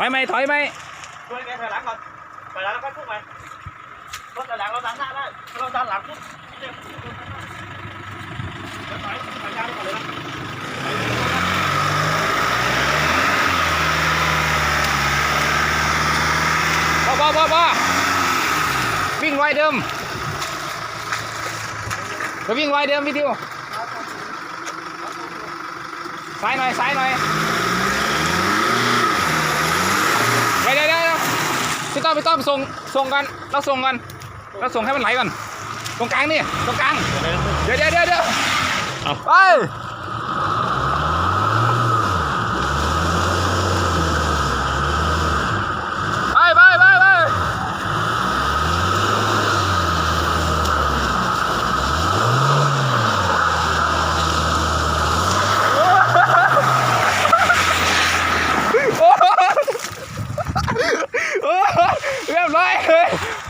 อยไหมถอยไหมช่วยแกถอยหลังก่อนถอยหลังแล้วก็พุ่งไปรถถอยหลังเราดันหน้าได้เราดันหลังปุ๊บเดี๋ยวถอยถอยยาวไปก่อนเลยนะพอพอพอพอวิ่งไวเดิมจะวิ่งไวเดิมพี่ทิวซ้ายหน่อยซ้ายหน่อยเดี๋ยวเดี๋ยวเดี๋ยว พี่ต้อมพี่ต้อมส่งส่งกันเราส่งกันเราส่งให้มันไหลก่อนตรงกลางนี่ตรงกลางเดี๋ยวเดี๋ยวเดี๋ยวเดี๋ยวเอาไปไป my head.